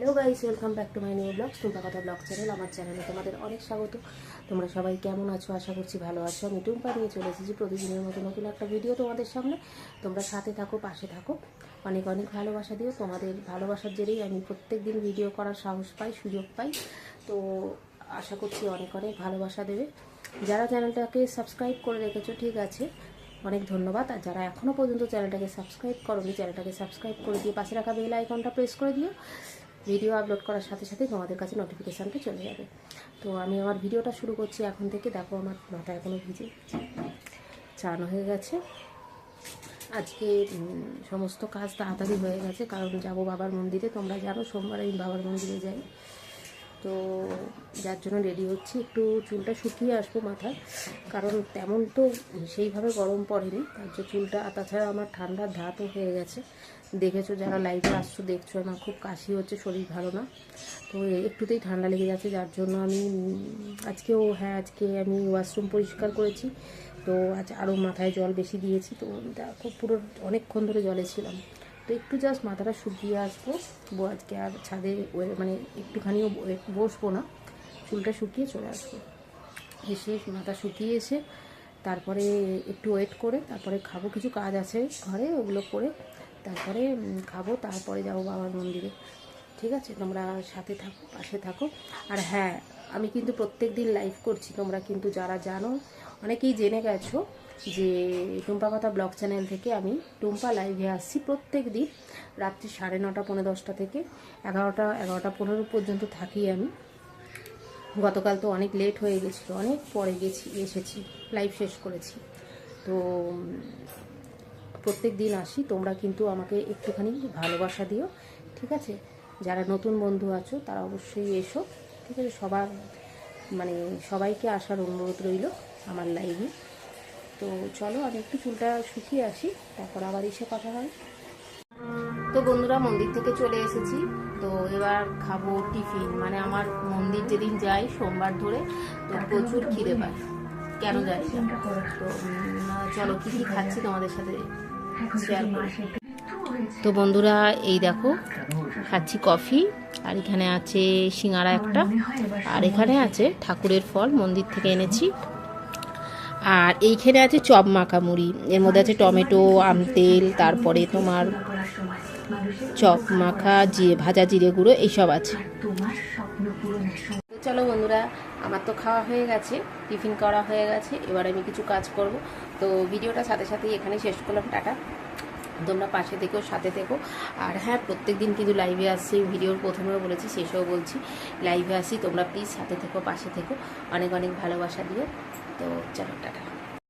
Hello guys, welcome back to my new vlog. Tumpa কথা blog channel, আমার চ্যানেলে তোমাদের অনেক স্বাগত। তোমরা সবাই কেমন আছো? আশা করছি ভালো আছো। আমি টুম্পা নিয়ে চলে এসেছি প্রতিদিনের মতো নতুন একটা ভিডিও তোমাদের সামনে। তোমরা সাথে থাকো, পাশে থাকো। অনেক অনেক ভালোবাসা দিও। তোমাদের ভালোবাসার জেরেই আমি প্রত্যেক দিন ভিডিও করার সাহস পাই, সুযোগ পাই। তো আশা করছি অনেক অনেক ভালোবাসা দেবে। যারা চ্যানেলটাকে সাবস্ক্রাইব করে রেখেছো, ঠিক আছে। অনেক ধন্যবাদ। আর যারা এখনও পর্যন্ত চ্যানেলটাকে সাবস্ক্রাইব করোনি, চ্যানেলটাকে সাবস্ক্রাইব করে দিয়ে পাশে রাখা বেল আইকনটা প্রেস করে দিও। ভিডিও আপলোড করার সাথে সাথে তোমাদের কাছে নোটিফিকেশানটা চলে যাবে। তো আমি আমার ভিডিওটা শুরু করছি এখন থেকে। দেখো আমার মাথা এখনও ভিজে। চান হয়ে গেছে। আজকে সমস্ত কাজ তাড়াতাড়ি হয়ে গেছে, কারণ যাব বাবার মন্দিরে। তোমরা জানো সোমবার আমি বাবার মন্দিরে যাই। তো যার জন্য রেডি হচ্ছি। একটু চুলটা শুকিয়ে আসব মাথায়, কারণ তেমন তো সেইভাবে গরম পড়েনি। তার যে চুলটা তাছাড়া আমার ঠান্ডার ধাতও হয়ে গেছে। দেখেছ যারা লাইভে আসছো, দেখছ আমার খুব কাশি হচ্ছে, শরীর ভালো না। তো একটুতেই ঠান্ডা লেগে যাচ্ছে, যার জন্য আমি, আজকেও হ্যাঁ আজকে আমি ওয়াশরুম পরিষ্কার করেছি। তো আজ আরও মাথায় জল বেশি দিয়েছি। তো খুব পুরো অনেকক্ষণ ধরে জলে ছিলাম। তো একটু জাস্ট মাথাটা শুকিয়ে আসব। আজকে আর ছাদে মানে একটুখানিও বসবো না। চুলটা শুকিয়ে চলে আসব। এসে মাথা শুকিয়ে এসে তারপরে একটু ওয়েট করে, তারপরে খাব। কিছু কাজ আছে ঘরে, ওগুলো করে তারপরে খাব। তারপরে যাব বাবার মন্দিরে। ঠিক আছে? তোমরা সাথে থাকো, পাশে থাকো। আর হ্যাঁ আমি কিন্তু প্রত্যেক দিন লাইভ করছি। তোমরা কিন্তু যারা জানো, অনেকেই জেনে গেছো যে টুম্পা কথা ব্লগ চ্যানেল থেকে আমি টুম্পা লাইভে আসছি প্রত্যেক দিন রাত্রি সাড়ে নটা, পৌনে দশটা থেকে। এগারোটা এগারোটা পনেরো পর্যন্ত থাকি আমি। গতকাল তো অনেক লেট হয়ে গেছিল, অনেক পরে গেছি, এসেছি লাইভ শেষ করেছি। তো প্রত্যেক দিন আসি, তোমরা কিন্তু আমাকে একটুখানি ভালোবাসা দিও, ঠিক আছে? যারা নতুন বন্ধু আছো, তারা অবশ্যই এসো, ঠিক আছে? সবার মানে সবাইকে আসার অনুরোধ রইল আমার লাইভে তো চলো আমি একটু চুলটা শুকিয়ে আসি তারপর আবার এসে কথা হয়। তো বন্ধুরা মন্দির থেকে চলে এসেছি। তো এবার খাব টিফিন। মানে আমার মন্দির যেদিন যাই সোমবার ধরে তো প্রচুর খিদে পায়। কেন জানি তো চলো কি কি খাচ্ছি তোমাদের সাথে শেয়ার করি। তো বন্ধুরা এই দেখো খাচ্ছি কফি আর এখানে আছে সিঙ্গারা একটা। আর এখানে আছে ঠাকুরের ফল মন্দির থেকে এনেছি। আর এইখানে আছে চপ মাখা মুড়ি এর মধ্যে আছে টমেটো, আম তেল, তারপরে তোমার চপ মাখা জিরে ভাজা জিরে গুঁড়ো, এইসব আছে। চলো বন্ধুরা, আমার তো খাওয়া হয়ে গেছে, টিফিন করা হয়ে গেছে, এবার আমি কিছু কাজ করব। তো ভিডিওটা সাথে সাথেই এখানে শেষ করলাম, টাটা। তোমরা পাশে থেকো, সাথে থেকো। আর হ্যাঁ প্রত্যেক দিন কিন্তু লাইভে আসছি, ভিডিওর প্রথমেও বলেছি, শেষেও বলছি। লাইভে আসি তোমরা প্লিজ সাথে থেকো, পাশে থেকো। অনেক অনেক ভালোবাসা দিও তো চলো টাটা